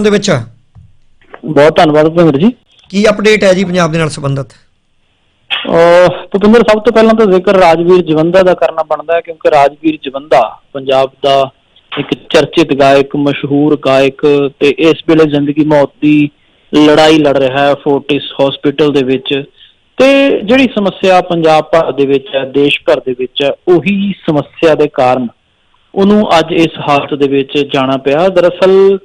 ਦੇ ਵਿੱਚ? ਬਹੁਤ ਧੰਨਵਾਦ ਭੁਪਿੰਦਰ ਜੀ। ਕੀ ਅਪਡੇਟ ਹੈ ਜੀ ਪੰਜਾਬ ਦੇ ਨਾਲ ਸੰਬੰਧਿਤ? ਭੁਪਿੰਦਰ ਸਭ ਤੋਂ ਪਹਿਲਾਂ ਤਾਂ ਜ਼ਿਕਰ ਰਾਜਵੀਰ ਜਵੰਦਾ ਦਾ ਕਰਨਾ ਬਣਦਾ ਹੈ ਕਿਉਂਕਿ ਰਾਜਵੀਰ ਜਵੰਦਾ ਪੰਜਾਬ ਦਾ ਇੱਕ ਚਰਚਿਤ ਗਾਇਕ ਮਸ਼ਹੂਰ ਗਾਇਕ ਤੇ ਇਸ ਵੇਲੇ ਜ਼ਿੰਦਗੀ ਮੌਤ ਦੀ ਲੜਾਈ ਲੜ ਰਿਹਾ ਹੈ ਫੋਰਟਿਸ ਹਸਪੀਟਲ ਦੇ ਵਿੱਚ। ਤੇ ਜਿਹੜੀ ਸਮੱਸਿਆ ਪੰਜਾਬ ਭਰ ਦੇ ਵਿੱਚ ਹੈ ਦੇਸ਼ ਭਰ ਦੇ ਵਿੱਚ ਹੈ ਉਹੀ ਸਮੱਸਿਆ ਦੇ ਕਾਰਨ ਉਹਨੂੰ ਅੱਜ ਇਸ ਹਾਲਤ ਦੇ ਵਿੱਚ ਜਾਣਾ ਪਿਆ। ਦਰਅਸਲ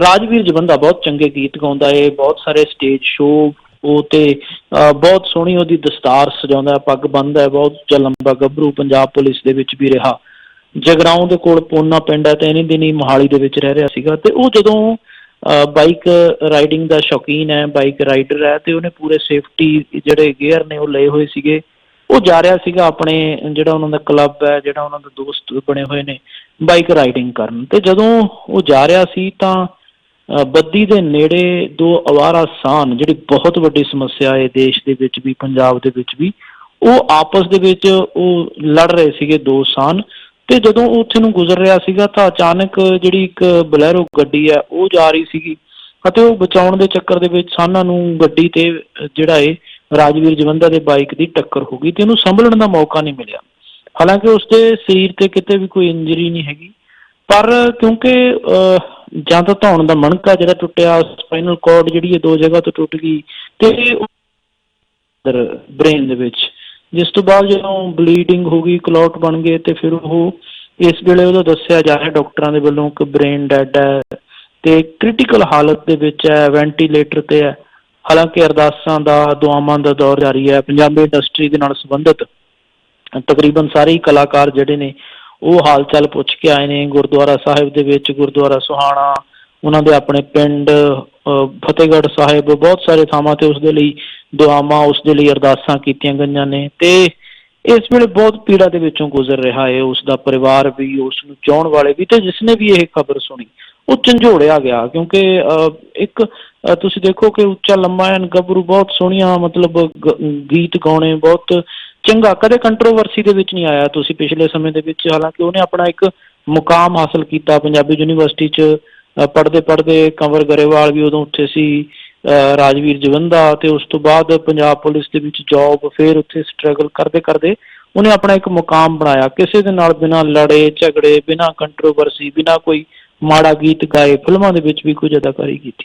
ਰਾਜਵੀਰ ਜਵੰਦਾ ਬਹੁਤ ਚੰਗੇ ਗੀਤ ਗਾਉਂਦਾ ਏ, ਬਹੁਤ ਸਾਰੇ ਸਟੇਜ ਸ਼ੋਅ ਉਹ ਤੇ ਬਹੁਤ ਸੋਹਣੀ ਉਹਦੀ ਦਸਤਾਰ ਸਜਾਉਂਦਾ, ਪੱਗ ਬੰਨ੍ਹਦਾ ਹੈ ਬਹੁਤ ਉੱਚਾ ਲੰਬਾ ਗੱਭਰੂ ਪੰਜਾਬ ਪੁਲਿਸ ਦੇ ਵਿੱਚ ਵੀ ਰਿਹਾ। ਜਗਰਾਉਂ ਦੇ ਕੋਲ ਪੋਨਾ ਪਿੰਡ ਹੈ ਤੇ ਇਨੀ ਦਿਨੀ ਮੋਹਾਲੀ ਦੇ ਵਿੱਚ ਰਹਿ ਰਿਹਾ ਸੀਗਾ। ਤੇ ਉਹ ਜਦੋਂ ਬਾਈਕ ਰਾਈਡਿੰਗ ਦਾ ਸ਼ੌਕੀਨ ਹੈ ਬਾਈਕ ਰਾਈਡਰ ਹੈ ਤੇ ਉਹਨੇ ਪੂਰੇ ਸੇਫਟੀ ਜਿਹੜੇ ਗੇਅਰ ਨੇ ਉਹ ਲਏ ਹੋਏ ਸੀਗੇ। ਉਹ ਜਾ ਰਿਹਾ ਸੀਗਾ ਆਪਣੇ ਜਿਹੜਾ ਉਹਨਾਂ ਦਾ ਕਲੱਬ ਹੈ, ਜਿਹੜਾ ਉਹਨਾਂ ਦਾ ਦੋਸਤ ਬਣੇ ਹੋਏ ਨੇ ਬਾਈਕ ਰਾਈਡਿੰਗ ਕਰਨ। ਤੇ ਜਦੋਂ ਉਹ ਜਾ ਰਿਹਾ ਸੀ ਤਾਂ ਬੱਦੀ ਦੇ ਨੇੜੇ ਦੋ ਅਵਾਰਾ ਸਾਨ, ਜਿਹੜੀ ਬਹੁਤ ਵੱਡੀ ਸਮੱਸਿਆ ਹੈ ਦੇਸ਼ ਦੇ ਵਿੱਚ ਵੀ, ਪੰਜਾਬ ਦੇ ਵਿੱਚ ਵੀ, ਉਹ ਆਪਸ ਦੇ ਵਿੱਚ ਉਹ ਲੜ ਰਹੇ ਸੀਗੇ ਦੋ ਸਾਨ। ਤੇ ਜਦੋਂ ਉਹ ਉੱਥੇ ਨੂੰ ਗੁਜ਼ਰ ਰਿਹਾ ਸੀਗਾ ਤਾਂ ਅਚਾਨਕ ਜਿਹੜੀ ਇੱਕ ਬਲੈਰੋ ਗੱਡੀ ਹੈ, ਉਹ ਜਾ ਰਹੀ ਸੀਗੀ। ਅਤੇ ਉਹ ਬਚਾਉਣ ਦੇ ਚੱਕਰ ਦੇ ਵਿੱਚ ਸਾਨਾਂ ਨੂੰ ਗੱਡੀ ਤੇ ਜਿਹੜਾ ਏ ਰਾਜਵੀਰ ਜਵੰਦਾ ਦੇ ਬਾਈਕ ਦੀ ਟੱਕਰ ਹੋ ਗਈ ਤੇ ਉਹਨੂੰ ਸੰਭਲਣ ਦਾ ਮੌਕਾ ਨਹੀਂ ਮਿਲਿਆ। ਹਾਲਾਂਕਿ ਉਸਦੇ ਸਰੀਰ ਤੇ ਕਿਤੇ ਵੀ ਕੋਈ ਇੰਜਰੀ ਨਹੀਂ ਹੈਗੀ। ਪਰ ਕਿਉਂਕਿ ਅਹ, ਜਾਂ ਤਾਂ ਧੌਣ ਦਾ ਮਣਕਾ ਜਿਹੜਾ ਟੁੱਟਿਆ ਸਪਾਈਨਲ ਕਾਰਡ ਜਿਹੜੀ ਇਹ ਦੋ ਜਗ੍ਹਾ ਤੋਂ ਟੁੱਟ ਗਈ ਤੇ ਬ੍ਰੇਨ ਦੇ ਵਿੱਚ। ਜਿਸ ਤੋਂ ਬਾਅਦ ਜਦੋਂ ਬਲੀਡਿੰਗ ਹੋ ਗਈ ਕਲੌਟ ਬਣ ਗਏ ਤੇ ਫਿਰ ਉਹ ਇਸ ਵੇਲੇ ਉਹਦਾ ਦੱਸਿਆ ਜਾ ਰਿਹਾ ਡਾਕਟਰਾਂ ਦੇ ਵੱਲੋਂ ਕਿ ਬ੍ਰੇਨ ਡੈਡ ਹੈ ਤੇ ਕ੍ਰਿਟੀਕਲ ਹਾਲਤ ਦੇ ਵਿੱਚ ਹੈ ਵੈਂਟੀਲੇਟਰ ਤੇ ਹੈ। ਹਾਲਾਂਕਿ ਅਰਦਾਸਾਂ ਦਾ ਦੁਆਵਾਂ ਦਾ ਦੌਰ ਜਾਰੀ ਹੈ। ਪੰਜਾਬੀ ਇੰਡਸਟਰੀ ਦੇ ਨਾਲ ਸੰਬੰਧਿਤ ਤਕਰੀਬਨ ਸਾਰੇ ਹੀ ਕਲਾਕਾਰ ਜਿਹੜੇ ਨੇ ਉਹ ਹਾਲ ਚਾਲ ਪੁੱਛ ਕੇ ਆਏ ਨੇ। ਗੁਰਦੁਆਰਾ ਸਾਹਿਬ ਦੇ ਵਿੱਚ ਗੁਰਦੁਆਰਾ ਸੁਹਾਣਾ ਉਹਨਾਂ ਦੇ ਆਪਣੇ ਪਿੰਡ ਅਹ, ਫਤਿਹਗੜ੍ਹ ਸਾਹਿਬ ਬਹੁਤ ਸਾਰੇ ਥਾਵਾਂ ਤੇ ਉਸ ਦੇ ਲਈ ਦੁਆਵਾਂ ਉਸ ਦੇ ਲਈ ਅਰਦਾਸਾਂ ਕੀਤੀਆਂ ਗਈਆਂ ਨੇ ਤੇ ਇਸ ਵੇਲੇ ਬਹੁਤ ਪੀੜਾ ਦੇ ਵਿੱਚੋਂ ਗੁਜ਼ਰ ਰਿਹਾ ਹੈ। ਉਸ ਦਾ ਪਰਿਵਾਰ ਵੀ ਉਸ ਨੂੰ ਚਾਹਣ ਵਾਲੇ ਵੀ ਤੇ ਜਿਸਨੇ ਵੀ ਇਹ ਖਬਰ ਸੁਣੀ ਉਹ ਝੰਜੋੜਿਆ ਗਿਆ ਕਿਉਂਕਿ ਅਹ, ਇੱਕ ਤੁਸੀਂ ਦੇਖੋ ਕਿ ਉੱਚਾ ਲੰਮਾ ਐਨ ਗੱਭਰੂ ਬਹੁਤ ਸੋਹਣੀਆਂ ਮਤਲਬ ਗੀਤ ਗਾਉਣੇ ਬਹੁਤ ਚੰਗਾ ਕਦੇ ਕੰਟਰੋਵਰਸੀ ਦੇ ਵਿੱਚ ਨਹੀਂ ਆਇਆ ਤੁਸੀਂ ਪਿਛਲੇ ਸਮੇਂ ਦੇ ਵਿੱਚ ਹਾਲਾਂਕਿ ਉਹਨੇ ਆਪਣਾ ਇੱਕ ਮੁਕਾਮ ਹਾਸਲ ਕੀਤਾ ਪੰਜਾਬੀ ਯੂਨੀਵਰਸਿਟੀ 'ਚ ਪੜਦੇ ਪੜਦੇ ਕੰਵਰ ਗਰੇਵਾਲ ਵੀ ਉਦੋਂ ਉੱਥੇ ਸੀ ਅਹ ਰਾਜਵੀਰ ਜਵੰਦਾ ਤੇ ਉਸ ਤੋਂ ਬਾਅਦ ਪੰਜਾਬ ਪੁਲਿਸ ਦੇ ਵਿੱਚ ਜੌਬ ਫਿਰ ਉੱਥੇ ਸਟਰਗਲ ਕਰਦੇ ਕਰਦੇ ਉਹਨੇ ਆਪਣਾ ਇੱਕ ਮੁਕਾਮ ਬਣਾਇਆ ਕਿਸੇ ਦੇ ਨਾਲ ਬਿਨਾਂ ਲੜੇ ਝਗੜੇ ਬਿਨਾਂ ਕੰਟਰੋਵਰਸੀ ਬਿਨਾਂ ਕੋਈ ਮਾੜਾ ਗੀਤ ਗਾਏ ਫਿਲਮਾਂ ਦੇ ਵਿੱਚ ਵੀ ਕੁਝ ਅਦਾਕਾਰੀ ਕੀਤੀ।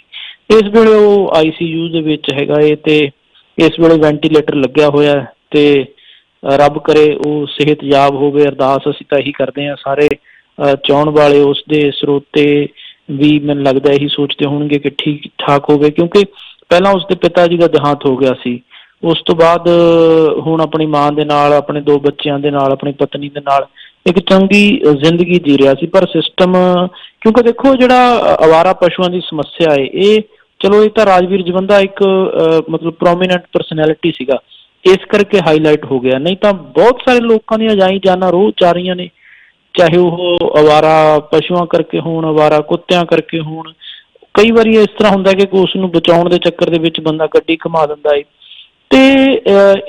ਇਸ ਵੇਲੇ ਉਹ ਆਈਸੀਯੂ ਦੇ ਵਿੱਚ ਹੈਗਾ ਏ ਤੇ ਇਸ ਵੇਲੇ ਵੈਂਟੀਲੇਟਰ ਲੱਗਿਆ ਹੋਇਆ ਤੇ ਰੱਬ ਕਰੇ ਉਹ ਸਿਹਤਯਾਬ ਹੋਵੇ ਅਰਦਾਸ ਅਸੀਂ ਤਾਂ ਇਹੀ ਕਰਦੇ ਹਾਂ ਸਾਰੇ ਅ, ਚਾਹੁਣ ਵਾਲੇ ਉਸ ਦੇ ਸਰੋਤੇ ਵੀ ਮੈਨੂੰ ਲੱਗਦਾ ਇਹੀ ਸੋਚਦੇ ਹੋਣਗੇ ਕਿ ਠੀਕ ਠਾਕ ਹੋਵੇ ਕਿਉਂਕਿ ਪਹਿਲਾਂ ਉਸ ਦੇ ਪਿਤਾ ਜੀ ਦਾ ਦੇਹਾਂਤ ਹੋ ਗਿਆ ਸੀ। ਉਸ ਤੋਂ ਬਾਅਦ ਹੁਣ ਆਪਣੀ ਮਾਂ ਦੇ ਨਾਲ ਆਪਣੇ ਦੋ ਬੱਚਿਆਂ ਦੇ ਨਾਲ ਆਪਣੀ ਪਤਨੀ ਦੇ ਨਾਲ ਇੱਕ ਚੰਗੀ ਜ਼ਿੰਦਗੀ ਜੀ ਰਿਹਾ ਸੀ ਪਰ ਸਿਸਟਮ ਕਿਉਂਕਿ ਦੇਖੋ ਜਿਹੜਾ ਅਵਾਰਾ ਪਸ਼ੂਆਂ ਦੀ ਸਮੱਸਿਆ ਹੈ ਇਹ ਚਲੋ ਇਹ ਤਾਂ ਰਾਜਵੀਰ ਜਵੰਦਾ ਇੱਕ ਅ, ਮਤਲਬ ਪ੍ਰੋਮੀਨੈਂਟ ਪਰਸਨੈਲਿਟੀ ਸੀਗਾ ਇਸ ਕਰਕੇ ਹਾਈਲਾਈਟ ਹੋ ਗਿਆ। ਨਹੀਂ ਤਾਂ ਬਹੁਤ ਸਾਰੇ ਲੋਕਾਂ ਦੀਆਂ ਜਾਈ ਜਾਨਾਂ ਰੋਜ਼ ਜਾ ਰਹੀਆਂ ਨੇ ਚਾਹੇ ਉਹ ਅਵਾਰਾ ਪਸ਼ੂਆਂ ਕਰਕੇ ਹੋਣ ਅਵਾਰਾ ਕੁੱਤਿਆਂ ਕਰਕੇ ਹੋਣ ਕਈ ਵਾਰੀ ਇਸ ਤਰ੍ਹਾਂ ਹੁੰਦਾ ਕਿ ਉਸ ਨੂੰ ਬਚਾਉਣ ਦੇ ਚੱਕਰ ਦੇ ਵਿੱਚ ਬੰਦਾ ਗੱਡੀ ਘੁਮਾ ਦਿੰਦਾ ਏ ਤੇ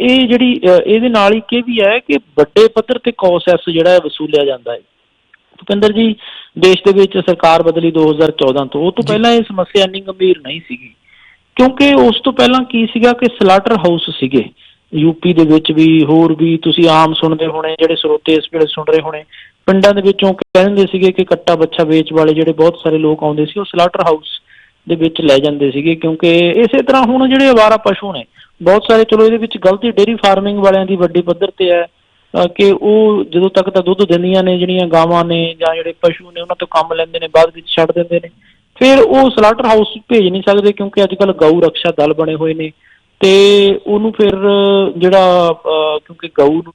ਇਹ ਜਿਹੜੀ ਇਹਦੇ ਨਾਲ ਹੀ ਕਿ ਵੀ ਹੈ ਕਿ ਵੱਡੇ ਪੱਧਰ ਤੇ ਕੌਸੈਸ ਜਿਹੜਾ ਹੈ ਵਸੂਲਿਆ ਜਾਂਦਾ ਹੈ। ਭੁਪਿੰਦਰ ਜੀ ਦੇਸ਼ ਦੇ ਵਿੱਚ ਸਰਕਾਰ ਬਦਲੀ 2014 ਤੋਂ ਉਹ ਤੋਂ। ਪਹਿਲਾਂ ਇਹ ਸਮੱਸਿਆ ਇੰਨੀ ਗੰਭੀਰ ਨਹੀਂ ਸੀਗੀ। ਕਿਉਂਕਿ ਉਸ ਤੋਂ ਪਹਿਲਾਂ ਕੀ ਸੀਗਾ ਕਿ ਸਲਾਟਰ ਹਾਊਸ ਸੀਗੇ। ਯੂਪੀ ਦੇ ਵਿੱਚ ਵੀ ਹੋਰ ਵੀ ਤੁਸੀਂ ਆਮ ਸੁਣਦੇ ਹੋਣੇ ਜਿਹੜੇ ਸਰੋਤੇ ਇਸ ਵੇਲੇ ਸੁਣ ਰਹੇ ਹੋਣੇ ਪਿੰਡਾਂ ਦੇ ਵਿੱਚੋਂ ਕਹਿੰਦੇ ਸੀਗੇ ਕਿ ਕੱਟਾ ਬੱਚਾ ਵੇਚ ਵਾਲੇ ਜਿਹੜੇ ਬਹੁਤ ਸਾਰੇ ਲੋਕ ਆਉਂਦੇ ਸੀ ਉਹ ਸਲਾਟਰ ਹਾਊਸ ਦੇ ਵਿੱਚ ਲੈ ਜਾਂਦੇ ਸੀਗੇ ਕਿਉਂਕਿ ਇਸੇ ਤਰ੍ਹਾਂ ਹੁਣ ਜਿਹੜੇ ਅਵਾਰਾ ਪਸ਼ੂ ਨੇ ਬਹੁਤ ਸਾਰੇ ਚਲੋ ਇਹਦੇ ਵਿੱਚ ਗਲਤੀ ਡੇਰੀ ਫਾਰਮਿੰਗ ਵਾਲਿਆਂ ਦੀ ਵੱਡੀ ਪੱਧਰ ਤੇ ਹੈ ਕਿ ਉਹ ਜਦੋਂ ਤੱਕ ਤਾਂ ਦੁੱਧ ਦਿੰਦੀਆਂ ਨੇ ਜਿਹੜੀਆਂ ਗਾਵਾਂ ਨੇ ਜਾਂ ਜਿਹੜੇ ਪਸ਼ੂ ਨੇ ਉਹਨਾਂ ਤੋਂ ਕੰਮ ਲੈਂਦੇ ਨੇ ਬਾਅਦ ਵਿੱਚ ਛੱਡ ਦਿੰਦੇ ਨੇ ਫਿਰ ਉਹ ਸਲਾਟਰ ਹਾਊਸ ਭੇਜ ਨਹੀਂ ਸਕਦੇ ਕਿਉਂਕਿ ਅੱਜ ਕੱਲ ਗਊ ਰੱਖਿਆ ਦਲ ਬਣੇ ਹੋਏ ਨੇ ਤੇ ਉਹਨੂੰ ਫਿਰ ਜਿਹੜਾ ਅਹ, ਕਿਉਂਕਿ ਗਊ ਨੂੰ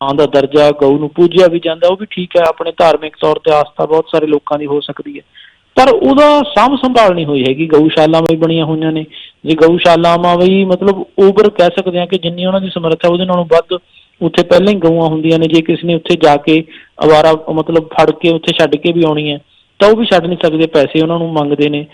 ਆਂ ਦਾ ਦਰਜਾ ਗਊ ਨੂੰ ਪੂਜਿਆ ਵੀ ਜਾਂਦਾ ਉਹ ਵੀ ਠੀਕ ਹੈ ਆਪਣੇ ਧਾਰਮਿਕ ਤੌਰ ਤੇ ਆਸਥਾ ਬਹੁਤ ਸਾਰੇ ਲੋਕਾਂ ਦੀ ਹੋ ਸਕਦੀ ਹੈ। ਪਰ ਉਹਦਾ ਸਾਂਭ ਸੰਭਾਲ ਨਹੀਂ ਹੋਈ ਹੈਗੀ ਗਊਸ਼ਾਲਾਵਾਂ ਵੀ ਬਣੀਆਂ ਹੋਈਆਂ ਨੇ। ਜੇ ਗਊਸ਼ਾਲਾਵਾਂ ਵੀ ਮਤਲਬ ਓਵਰ ਕਹਿ ਸਕਦੇ ਹਾਂ ਕਿ ਜਿੰਨੀ ਉਹਨਾਂ ਦੀ ਸਮਰੱਥਾ ਉਹਦੇ ਨਾਲੋਂ ਵੱਧ ਉੱਥੇ ਪਹਿਲਾਂ ਹੀ ਗਊਆਂ ਹੁੰਦੀਆਂ ਨੇ ਜੇ ਕਿਸੇ ਨੇ ਉੱਥੇ ਜਾ ਕੇ ਅਵਾਰਾ ਮਤਲਬ ਫੜ ਕੇ ਉੱਥੇ ਛੱਡ ਕੇ ਵੀ ਆਉਣੀ ਹੈ ਤਾਂ ਉਹ ਵੀ ਛੱਡ ਨਹੀਂ ਸਕਦੇ ਪੈਸੇ ਉਹਨਾਂ ਨੂੰ ਮੰਗਦੇ ਨੇ।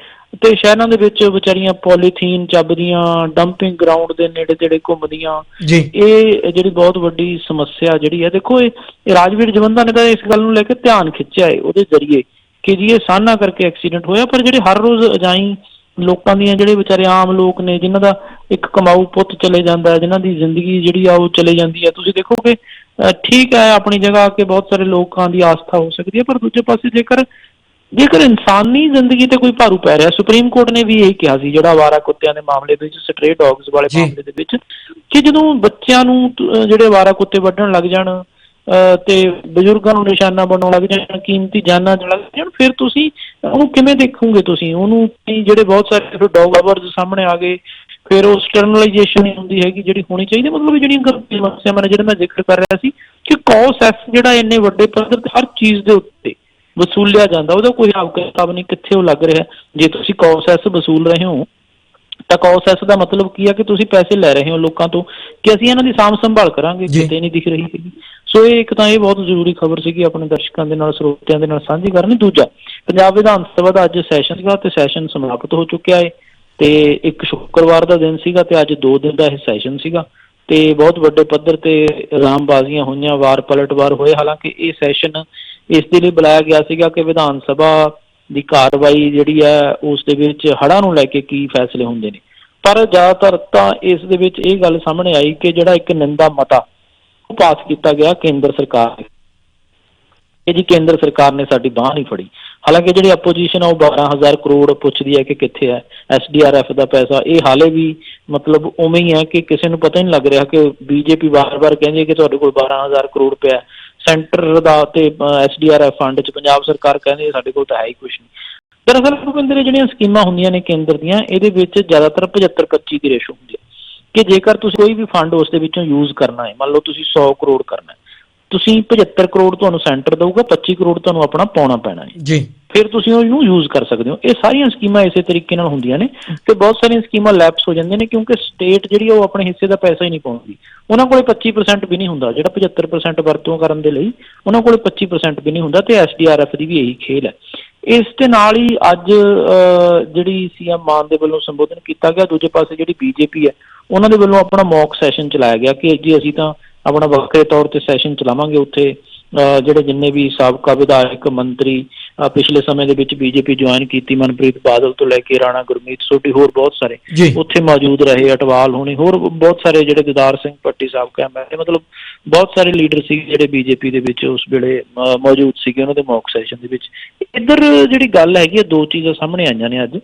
ਤੇ ਸ਼ਹਿਰਾਂ ਦੇ ਵਿੱਚ ਵਿਚਾਰੀਆਂ ਪੋਲੀਥੀਨ ਚੱਬਦੀਆਂ ਡੰਪਿੰਗ ਗਰਾਊਂਡ ਦੇ ਨੇੜੇ ਤੇੜੇ ਘੁੰਮਦੀਆਂ। ਇਹ ਜਿਹੜੀ ਬਹੁਤ ਵੱਡੀ ਸਮੱਸਿਆ ਜਿਹੜੀ ਹੈ ਦੇਖੋ ਇਹ ਇਹ ਰਾਜਵੀਰ ਜਵੰਦਾ ਨੇ ਤਾਂ ਇਸ ਗੱਲ ਨੂੰ ਲੈ ਕੇ ਧਿਆਨ ਖਿੱਚਿਆ ਹੈ ਉਹਦੇ ਜ਼ਰੀਏ। ਕਿ ਜੀ ਇਹ ਸਾਹਨਾ ਕਰਕੇ ਐਕਸੀਡੈਂਟ ਹੋਇਆ ਪਰ ਜਿਹੜੇ ਹਰ ਰੋਜ਼ ਅਜਾਈ ਲੋਕਾਂ ਦੀਆਂ ਜਿਹੜੇ ਵਿਚਾਰੇ ਆਮ ਲੋਕ ਨੇ ਜਿਨ੍ਹਾਂ ਦਾ ਇੱਕ ਕਮਾਊ ਪੁੱਤ ਚਲੇ ਜਾਂਦਾ ਹੈ ਜਿਨ੍ਹਾਂ ਦੀ ਜ਼ਿੰਦਗੀ ਜਿਹੜੀ ਆ ਉਹ ਚਲੇ ਜਾਂਦੀ ਹੈ ਤੁਸੀਂ ਦੇਖੋਗੇ ਠੀਕ ਹੈ ਆਪਣੀ ਜਗ੍ਹਾ ਕਿ ਬਹੁਤ ਸਾਰੇ ਲੋਕਾਂ ਦੀ ਆਸਥਾ ਹੋ ਸਕਦੀ ਹੈ ਪਰ ਦੂਜੇ ਪਾਸੇ ਜੇਕਰ ਜੇਕਰ ਇਨਸਾਨੀ ਜ਼ਿੰਦਗੀ ਤੇ ਕੋਈ ਭਾਰੂ ਪੈ ਰਿਹਾ ਸੁਪਰੀਮ ਕੋਰਟ ਨੇ ਵੀ ਇਹ ਕਿਹਾ ਸੀ ਜਿਹੜਾ ਆਵਾਰਾ ਕੁੱਤਿਆਂ ਦੇ ਮਾਮਲੇ ਵਿੱਚ ਸਟ੍ਰੇ ਡੌਗਸ ਵਾਲੇ। ਮਾਮਲੇ ਦੇ ਵਿੱਚ ਕਿ ਜਦੋਂ ਬੱਚਿਆਂ ਨੂੰ ਜਿਹੜੇ ਆਵਾਰਾ ਕੁੱਤੇ ਵੱਢਣ ਲੱਗ ਜਾਣ ਤੇ ਬਜ਼ੁਰਗਾਂ ਨੂੰ ਨਿਸ਼ਾਨਾ ਬਣਾਉਣ ਲੱਗ ਜਾਣ ਕੀਮਤੀ ਜਾਨਾਂ ਲੱਗ ਜਾਣ ਫਿਰ ਤੁਸੀਂ ਉਹਨੂੰ ਕਿਵੇਂ ਦੇਖੋਗੇ ਤੁਸੀਂ? ਉਹਨੂੰ ਜਿਹੜੇ ਬਹੁਤ ਸਾਰੇ ਡੌਗ ਲਵਰਸ ਸਾਹਮਣੇ ਆ ਗਏ ਫਿਰ ਉਹ ਸਟਰਨਲਾਈਜੇਸ਼ਨ ਨਹੀਂ ਹੁੰਦੀ ਹੈਗੀ ਜਿਹੜੀ ਹੋਣੀ ਚਾਹੀਦੀ ਮਤਲਬ ਜਿਹੜੀਆਂ ਗੰਭੀਰ ਸਮੱਸਿਆਵਾਂ ਨੇ ਜਿਹੜਾ ਮੈਂ ਜ਼ਿਕਰ ਕਰ ਰਿਹਾ ਸੀ ਕਿ ਕੌਸ ਐਸ ਜਿਹੜਾ ਇੰਨੇ ਵੱਡੇ ਪੱਧਰ ਤੇ ਹਰ ਚੀਜ਼ ਦੇ ਉੱਤੇ ਵਸੂਲਿਆ ਜਾਂਦਾ ਉਹਦਾ ਕੋਈ ਹਿਸਾਬ ਕਿਤਾਬ ਨਹੀਂ ਕਿੱਥੇ ਉਹ ਲੱਗ ਰਿਹਾ। ਜੇ ਤੁਸੀਂ ਕੌਸ ਐਸ ਵਸੂਲ ਰਹੇ ਹੋ ਤਾਂ ਕੌਸ ਐਸ ਦਾ ਮਤਲਬ ਕੀ ਆ ਕਿ ਤੁਸੀਂ ਪੈਸੇ ਲੈ ਰਹੇ ਹੋ ਲੋਕਾਂ ਤੋਂ ਕਿ ਅਸੀਂ ਇਹਨਾਂ ਦੀ ਸਾਂਭ ਸੰਭਾਲ ਕਰਾਂਗੇ। ਕਿਤੇ ਨਹੀਂ ਦਿਖ ਰਹੀ ਹੈਗੀ। ਸੋ ਇਹ ਇੱਕ ਤਾਂ ਇਹ ਬਹੁਤ ਜ਼ਰੂਰੀ ਖਬਰ ਸੀਗੀ ਆਪਣੇ ਦਰਸ਼ਕਾਂ ਦੇ ਨਾਲ, ਸਰੋਤਿਆਂ ਦੇ ਨਾਲ ਸਾਂਝੀ ਕਰਨੀ। ਦੂਜਾ, ਪੰਜਾਬ ਵਿਧਾਨ ਸਭਾ ਦਾ ਅੱਜ ਸੈਸ਼ਨ ਸੀਗਾ ਤੇ ਸੈਸ਼ਨ ਸਮਾਪਤ ਹੋ ਚੁੱਕਿਆ ਹੈ ਤੇ ਇੱਕ ਸ਼ੁੱਕਰਵਾਰ ਦਾ ਦਿਨ ਸੀਗਾ ਤੇ ਅੱਜ 2 ਦਿਨ ਦਾ ਇਹ ਸੈਸ਼ਨ ਸੀਗਾ ਤੇ ਬਹੁਤ ਵੱਡੇ ਪੱਧਰ ਤੇ ਰਾਮਬਾਜ਼ੀਆਂ ਹੋਈਆਂ, ਵਾਰ ਪਲਟਵਾਰ ਹੋਏ। ਹਾਲਾਂਕਿ ਇਹ ਸੈਸ਼ਨ ਇਸ ਦੇ ਲਈ ਬੁਲਾਇਆ ਗਿਆ ਸੀਗਾ ਕਿ ਵਿਧਾਨ ਸਭਾ ਦੀ ਕਾਰਵਾਈ ਜਿਹੜੀ ਹੈ, ਉਸ ਦੇ ਵਿੱਚ ਹੜ੍ਹਾਂ ਨੂੰ ਲੈ ਕੇ ਕੀ ਫੈਸਲੇ ਹੁੰਦੇ ਨੇ। ਪਰ ਜ਼ਿਆਦਾਤਰ ਤਾਂ ਇਸ ਦੇ ਵਿੱਚ ਇਹ ਗੱਲ ਸਾਹਮਣੇ ਆਈ ਕਿ ਜਿਹੜਾ ਇੱਕ ਨਿੰਦਾ ਮਤਾ ਉਹ ਪਾਸ ਕੀਤਾ ਗਿਆ ਕੇਂਦਰ ਸਰਕਾਰ ਨੇ। ਕਿ ਜੀ ਕੇਂਦਰ ਸਰਕਾਰ ਨੇ ਸਾਡੀ ਬਾਹ ਨਹੀਂ ਫੜੀ। ਹਾਲਾਂਕਿ ਜਿਹੜੀ ਆਪੋਜੀਸ਼ਨ ਆ ਉਹ 12000 ਕਰੋੜ ਪੁੱਛਦੀ ਹੈ ਕਿ ਕਿੱਥੇ ਹੈ। ਐਸਡੀਆਰਐਫ ਦਾ ਪੈਸਾ, ਇਹ ਹਾਲੇ ਵੀ ਮਤਲਬ ਉਵੇਂ ਹੀ ਹੈ ਕਿ ਕਿਸੇ ਨੂੰ ਪਤਾ ਹੀ ਨਹੀਂ ਲੱਗ ਰਿਹਾ ਕਿ ਬੀਜੇਪੀ ਵਾਰ-ਵਾਰ ਕਹਿੰਦੀ ਹੈ ਕਿ ਤੁਹਾਡੇ ਕੋਲ 12000 ਕਰੋੜ ਰੁਪਇਆ ਸੈਂਟਰ ਦਾ ਤੇ ਐਸਡੀਆਰਐਫ ਫੰਡ ਚ ਪੰਜਾਬ ਸਰਕਾਰ ਕਹਿੰਦੀ ਸਾਡੇ ਕੋਲ ਤਾਂ ਹੈ ਹੀ ਕੁਝ ਨਹੀਂ। ਦਰਅਸਲ ਭੁਪਿੰਦਰ, ਇਹ ਜਿਹੜੀਆਂ ਸਕੀਮਾਂ ਹੁੰਦੀਆਂ ਨੇ ਕੇਂਦਰ ਦੀਆਂ, ਇਹਦੇ ਵਿੱਚ ਜ਼ਿਆਦਾਤਰ 75 25 ਦੀ ਰੇਸ਼ੋ ਹੁੰਦੀ ਹੈ ਕਿ ਜੇਕਰ ਤੁਸੀਂ ਕੋਈ ਵੀ ਫੰਡ ਉਸ ਦੇ ਵਿੱਚੋਂ ਯੂਜ਼ ਕਰਨਾ ਹੈ ਮੰਨ ਲਓ ਤੁਸੀਂ 100 ਕਰੋੜ ਕਰਨਾ ਹੈ ਤੁਸੀਂ 75 ਕਰੋੜ ਤੁਹਾਨੂੰ ਸੈਂਟਰ ਦਊਗਾ 25 ਕਰੋੜ ਤੁਹਾਨੂੰ ਆਪਣਾ ਪਾਉਣਾ ਪੈਣਾ ਹੈ। ਜੀ। ਫਿਰ ਤੁਸੀਂ ਉਹਨੂੰ ਯੂਜ਼ ਕਰ ਸਕਦੇ ਹੋ। ਇਹ ਸਾਰੀਆਂ ਸਕੀਮਾਂ ਇਸੇ ਤਰੀਕੇ ਨਾਲ ਹੁੰਦੀਆਂ ਨੇ ਤੇ ਬਹੁਤ ਸਾਰੀਆਂ ਸਕੀਮਾਂ ਲੈਪਸ ਹੋ ਜਾਂਦੀਆਂ ਨੇ ਕਿਉਂਕਿ ਸਟੇਟ ਜਿਹੜੀ ਉਹ ਆਪਣੇ ਹਿੱਸੇ ਦਾ ਪੈਸਾ ਹੀ ਨਹੀਂ ਪਾਉਂਦੀ। ਉਹਨਾਂ ਕੋਲੇ 25% ਵੀ ਨਹੀਂ ਹੁੰਦਾ ਜਿਹੜਾ 75% ਵਰਤੋਂ ਕਰਨ ਦੇ ਲਈ ਉਹਨਾਂ ਕੋਲੇ 25% ਵੀ ਨਹੀਂ ਹੁੰਦਾ ਤੇ ਐਸਡੀਆਰਐਫ ਦੀ ਵੀ ਇਹੀ ਖੇਲ ਹੈ। ਇਸ ਦੇ ਨਾਲ ਹੀ ਅੱਜ ਅਹ, ਜਿਹੜੀ ਸੀਐਮ ਮਾਨ ਦੇ ਵੱਲੋਂ ਸੰਬੋਧਨ ਕੀਤਾ ਗਿਆ ਦੂਜੇ ਪਾਸੇ ਜਿਹੜੀ ਬੀਜੇਪੀ ਹੈ ਉਹਨਾਂ ਦੇ ਵੱਲੋਂ ਆਪਣਾ ਮੌਕ ਸੈਸ਼ਨ ਚਲਾਇਆ ਗਿਆ ਕਿ ਜੀ ਅਸੀਂ ਤਾਂ ਆਪਣਾ ਵੱਖਰੇ ਤੌਰ ਤੇ ਸੈਸ਼ਨ ਚਲਾਵਾਂਗੇ ਉੱਥੇ। ਜਿਹੜੇ ਜਿੰਨੇ ਵੀ ਸਾਬਕਾ ਵਿਧਾਇਕ ਮੰਤਰੀ ਪਿਛਲੇ ਸਮੇਂ ਦੇ ਵਿੱਚ ਬੀਜੇਪੀ ਜੁਆਇਨ ਕੀਤੀ ਮਨਪ੍ਰੀਤ ਬਾਦਲ ਤੋਂ ਲੈ ਕੇ ਰਾਣਾ ਗੁਰਮੀਤ ਸੋਢੀ ਹੋਰ ਬਹੁਤ ਸਾਰੇ ਉੱਥੇ ਮੌਜੂਦ ਰਹੇ ਅਟਵਾਲ ਹੋਣੀ ਹੋਰ ਬਹੁਤ ਸਾਰੇ ਜਿਹੜੇ ਦਿਦਾਰ ਸਿੰਘ ਪੱਟੀ ਸਾਹਿਬ ਐਮਐਲਏ ਮਤਲਬ ਬਹੁਤ ਸਾਰੇ ਲੀਡਰ ਸੀ ਜਿਹੜੇ ਬੀਜੇਪੀ ਦੇ ਵਿੱਚ ਉਸ ਵੇਲੇ ਮੌਜੂਦ ਸੀਗੇ ਉਹਨਾਂ ਦੇ ਮੌਕ ਸੈਸ਼ਨ ਦੇ ਵਿੱਚ। ਇੱਧਰ ਜਿਹੜੀ ਗੱਲ ਹੈਗੀ ਹੈ ਦੋ ਚੀਜ਼ਾਂ ਸਾਹਮਣੇ ਆਈਆਂ ਨੇ ਅੱਜ।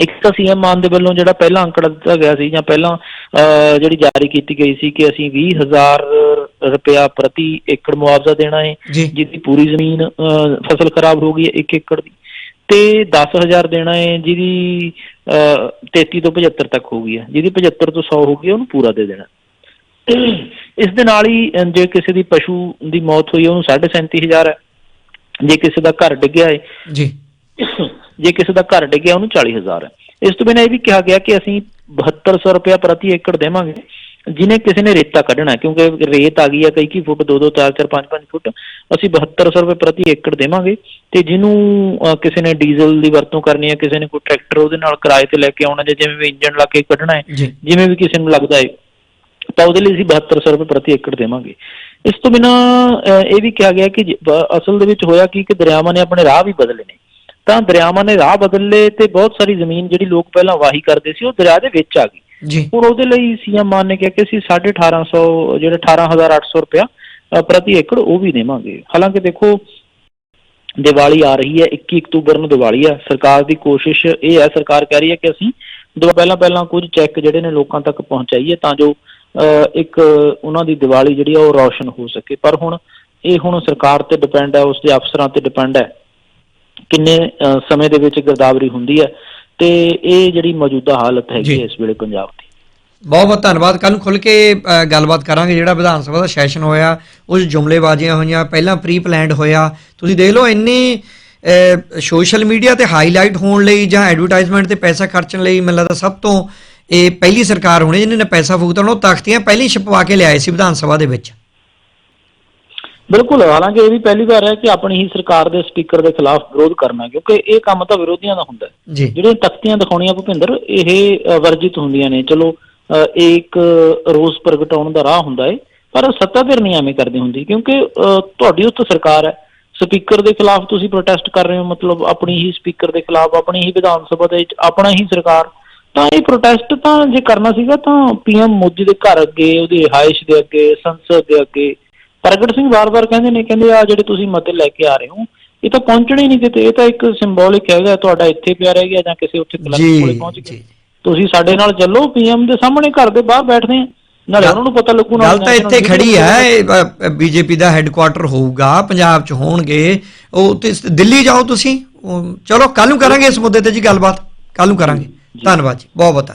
ਇੱਕ ਤਾਂ ਸੀਐਮ ਮਾਨ ਦੇ ਵੱਲੋਂ ਜਿਹੜਾ ਪਹਿਲਾ ਅੰਕੜਾ ਦਿੱਤਾ ਗਿਆ ਸੀ ਜਾਂ ਪਹਿਲਾਂ ਜਿਹੜੀ ਜਾਰੀ ਕੀਤੀ ਗਈ ਸੀ ਕਿ ਅਸੀਂ 20000 ਰੁਪਇਆ ਪ੍ਰਤੀ ਏਕੜ ਮੁਆਵਜ਼ਾ ਦੇਣਾ ਹੈ ਜਿਹਦੀ ਪੂਰੀ ਜ਼ਮੀਨ ਫਸਲ ਖਰਾਬ ਹੋ ਗਈ ਹੈ 1 ਏਕੜ ਦੀ। ਤੇ 10000 ਦੇਣਾ ਹੈ ਜਿਹਦੀ ਅਹ, 33 ਤੋਂ 75 ਤੱਕ ਹੋ ਗਈ ਹੈ। ਜਿਹਦੀ 75 ਤੋਂ 100 ਹੋ ਗਈ ਉਹਨੂੰ ਪੂਰਾ ਦੇ ਦੇਣਾ। ਇਸ ਦੇ ਨਾਲ ਹੀ ਜੇ ਕਿਸੇ ਦੀ ਪਸ਼ੂ ਦੀ ਮੌਤ ਹੋਈ ਉਹਨੂੰ 37500 ਹੈ। ਜੇ ਕਿਸੇ ਦਾ ਘਰ ਡਿੱਗਿਆ ਹੈ ਜੀ। ਜੇ ਕਿਸੇ ਦਾ ਘਰ ਡਿੱਗਿਆ ਉਹਨੂੰ 40000 ਹੈ। ਇਸ ਤੋਂ ਬਿਨਾਂ ਇਹ ਵੀ ਕਿਹਾ ਗਿਆ ਕਿ ਅਸੀਂ 7200 ਰੁਪਇਆ ਪ੍ਰਤੀ ਏਕੜ ਦੇਵਾਂਗੇ। ਜਿਨੇ ਕਿਸੇ ਨੇ ਰੇਤਾ ਕੱਢਣਾ ਕਿਉਂਕਿ ਰੇਤ ਆ ਗਈ ਹੈ ਕਈ ਕੀ ਫੁੱਟ 2 2 4 4 5 5 ਫੁੱਟ ਅਸੀਂ 7200 ਰੁਪਏ ਪ੍ਰਤੀ ਏਕੜ ਦੇਵਾਂਗੇ ਤੇ ਜਿਹਨੂੰ ਕਿਸੇ ਨੇ ਡੀਜ਼ਲ ਦੀ ਵਰਤੋਂ ਕਰਨੀ ਹੈ ਕਿਸੇ ਨੇ ਕੋਈ ਟਰੈਕਟਰ ਉਹਦੇ ਨਾਲ ਕਿਰਾਏ ਤੇ ਲੈ ਕੇ ਆਉਣਾ ਜਾਂ ਜਿਵੇਂ ਵੀ ਇੰਜਨ ਲਾ ਕੇ ਕੱਢਣਾ ਹੈ ਜਿਵੇਂ ਵੀ ਕਿਸੇ ਨੂੰ ਲੱਗਦਾ ਹੈ ਤਾਂ ਉਹਦੇ ਲਈ ਅਸੀਂ 7200 ਰੁਪਏ ਪ੍ਰਤੀ ਏਕੜ ਦੇਵਾਂਗੇ। ਇਸ ਤੋਂ ਬਿਨਾ ਇਹ ਵੀ ਕਿਹਾ ਗਿਆ ਕਿ ਅਸਲ ਦੇ ਵਿੱਚ ਹੋਇਆ ਕੀ ਕਿ ਦਰਿਆਵਾਂ ਨੇ ਆਪਣੇ ਰਾਹ ਵੀ ਬਦਲੇ ਨੇ। ਤਾਂ ਦਰਿਆਵਾਂ ਨੇ ਰਾਹ ਬਦਲੇ ਤੇ ਬਹੁਤ ਸਾਰੀ ਜ਼ਮੀਨ ਜਿਹੜੀ ਲੋਕ ਪਹਿਲਾਂ ਵਾਹੀ ਕਰਦੇ ਸੀ ਉਹ ਦਰਿਆ ਦੇ ਵਿੱਚ ਆ ਗਈ। ਜੀ। ਹੁਣ ਉਹਦੇ ਲਈ ਸੀਐਮ ਮਾਨ ਨੇ ਕਿਹਾ ਕਿ ਅਸੀਂ 1850 ਜਿਹੜਾ 18800 ਰੁਪਇਆ ਪ੍ਰਤੀ ਏਕੜ ਉਹ ਵੀ ਦੇਵਾਂਗੇ। ਹਾਲਾਂਕਿ ਦੇਖੋ ਦੀਵਾਲੀ ਆ ਰਹੀ ਹੈ 21 ਅਕਤੂਬਰ ਨੂੰ ਦੀਵਾਲੀ ਹੈ। ਸਰਕਾਰ ਦੀ ਕੋਸ਼ਿਸ਼ ਇਹ ਹੈ ਸਰਕਾਰ ਕਹਿ ਰਹੀ ਹੈ ਕਿ ਅਸੀਂ ਦੋ ਪਹਿਲਾਂ ਪਹਿਲਾਂ ਕੁਝ ਚੈੱਕ ਜਿਹੜੇ ਨੇ ਲੋਕਾਂ ਤੱਕ ਪਹੁੰਚਾਈਏ ਤਾਂ ਜੋ ਅ, ਇੱਕ ਉਹਨਾਂ ਦੀ ਦੀਵਾਲੀ ਜਿਹੜੀ ਆ ਉਹ ਰੌਸ਼ਨ ਹੋ ਸਕੇ। ਪਰ ਹੁਣ ਇਹ ਹੁਣ ਸਰਕਾਰ ਤੇ ਡਿਪੈਂਡ ਹੈ ਉਸ ਦੇ ਅਫਸਰਾਂ ਤੇ ਡਿਪੈਂਡ ਹੈ। ਕਿੰਨੇ ਸਮੇਂ ਦੇ ਵਿੱਚ ਗਿਰਦਾਵਰੀ ਹੁੰਦੀ ਹੈ। ਤੇ ਇਹ ਜਿਹੜੀ ਮੌਜੂਦਾ ਹਾਲਤ ਹੈਗੀ ਜੀ। ਹੈ ਇਸ ਵੇਲੇ ਪੰਜਾਬ ਦੀ। ਬਹੁਤ ਬਹੁਤ ਧੰਨਵਾਦ। ਕੱਲ ਨੂੰ ਖੁੱਲ ਕੇ ਗੱਲਬਾਤ ਕਰਾਂਗੇ ਜਿਹੜਾ ਵਿਧਾਨ ਸਭਾ ਦਾ ਸੈਸ਼ਨ ਹੋਇਆ ਉਸ ਜੁਮਲੇਬਾਜ਼ੀਆਂ ਹੋਈਆਂ ਪਹਿਲਾਂ ਪ੍ਰੀ ਪਲਾਨਡ ਹੋਇਆ। ਤੁਸੀਂ ਦੇਖ ਲਓ ਇੰਨੀ ਸੋਸ਼ਲ ਮੀਡੀਆ ਤੇ ਹਾਈਲਾਈਟ ਹੋਣ ਲਈ ਜਾਂ ਐਡਵਰਟਾਈਜ਼ਮੈਂਟ ਤੇ ਪੈਸਾ ਖਰਚਣ ਲਈ ਮੈਨੂੰ ਲੱਗਦਾ ਸਭ ਤੋਂ ਇਹ ਪਹਿਲੀ ਸਰਕਾਰ ਹੋਣੀ ਜਿਹਨੇ ਪੈਸਾ ਫੂਕਤਾ ਉਹ ਤਖਤੀਆਂ ਪਹਿਲਾਂ ਹੀ ਛਪਵਾ ਕੇ ਲਿਆਏ ਸੀ ਵਿਧਾਨ ਸਭਾ ਦੇ ਵਿੱਚ। ਬਿਲਕੁਲ ਹਾਲਾਂਕਿ ਇਹ ਵੀ ਪਹਿਲੀ ਵਾਰ ਹੈ ਕਿ ਆਪਣੀ ਹੀ ਸਰਕਾਰ ਦੇ ਸਪੀਕਰ ਦੇ ਖਿਲਾਫ ਵਿਰੋਧ ਕਰਨਾ ਕਿਉਂਕਿ ਇਹ ਕੰਮ ਤਾਂ ਵਿਰੋਧੀਆਂ ਦਾ ਹੁੰਦਾ ਹੈ। ਜਿਹੜੀਆਂ ਤਖਤੀਆਂ ਦਿਖਾਉਣੀਆਂ ਭੁਪਿੰਦਰ ਇਹ ਵਰਜਿਤ ਹੁੰਦੀਆਂ ਨੇ। ਚਲੋ ਇਹ ਇੱਕ ਰੋਸ ਪ੍ਰਗਟਾਉਣ ਦਾ ਰਾਹ ਹੁੰਦਾ ਹੈ ਪਰ ਸੱਤਾਧਿਰ ਨਹੀਂ ਐਵੇਂ ਕਰਦੀ ਹੁੰਦੀ ਕਿਉਂਕਿ ਤੁਹਾਡੀ ਉੱਤੇ ਸਰਕਾਰ ਹੈ। ਸਪੀਕਰ ਦੇ ਖਿਲਾਫ ਤੁਸੀਂ ਪ੍ਰੋਟੈਸਟ ਕਰ ਰਹੇ ਹੋ ਮਤਲਬ ਆਪਣੀ ਹੀ ਸਪੀਕਰ ਦੇ ਖਿਲਾਫ ਆਪਣੀ ਹੀ ਵਿਧਾਨ ਸਭਾ ਦੇ ਵਿੱਚ ਆਪਣਾ ਹੀ ਸਰਕਾਰ। ਤਾਂ ਇਹ ਪ੍ਰੋਟੈਸਟ ਤਾਂ ਜੇ ਕਰਨਾ ਸੀਗਾ ਤਾਂ ਪੀਐਮ ਮੋਦੀ ਦੇ ਘਰ ਅੱਗੇ ਉਹਦੀ ਰਿਹਾਇਸ਼ ਦੇ ਅੱਗੇ ਸੰਸਦ ਦੇ ਅੱਗੇ ਪ੍ਰਗਟ ਸਿੰਘ ਵਾਰ-ਵਾਰ ਕਹਿੰਦੇ ਨੇ ਕਹਿੰਦੇ ਆ ਜਿਹੜੇ ਤੁਸੀਂ ਮਤੇ ਲੈ ਕੇ ਆ ਰਹੇ ਹੋ ਇਹ ਤਾਂ ਪਹੁੰਚਣੇ ਹੀ ਨਹੀਂ ਕਿਤੇ ਇਹ ਤਾਂ ਇੱਕ ਸਿੰਬੋਲਿਕ ਹੈਗਾ ਤੁਹਾਡਾ ਇੱਥੇ ਪਿਆ ਰਹਿ ਗਿਆ ਜਾਂ ਕਿਸੇ ਉੱਥੇ ਕਲੱਬ ਕੋਲੇ ਪਹੁੰਚ ਗਿਆ। ਤੁਸੀਂ ਸਾਡੇ ਨਾਲ ਚੱਲੋ ਪੀਐਮ ਦੇ ਸਾਹਮਣੇ ਘਰ ਦੇ ਬਾਹਰ ਬੈਠਦੇ ਆ ਨਾਲੇ ਉਹਨਾਂ ਨੂੰ ਪਤਾ ਲੱਗੂ ਗੱਲ ਤਾਂ ਇੱਥੇ ਖੜੀ ਹੈ ਬੀਜੇਪੀ ਦਾ ਹੈੱਡਕੁਆਟਰ ਹੋਊਗਾ ਪੰਜਾਬ 'ਚ ਹੋਣਗੇ ਉਹ ਤੇ ਦਿੱਲੀ ਜਾਓ ਤੁਸੀਂ ਚਲੋ ਕੱਲ ਨੂੰ ਕਰਾਂਗੇ ਇਸ ਮੁੱਦੇ ਤੇ ਜੀ ਗੱਲਬਾਤ ਕੱਲ ਨੂੰ ਕਰਾਂਗੇ। ਧੰਨਵਾਦ ਜੀ ਬਹੁਤ ਬਹੁਤ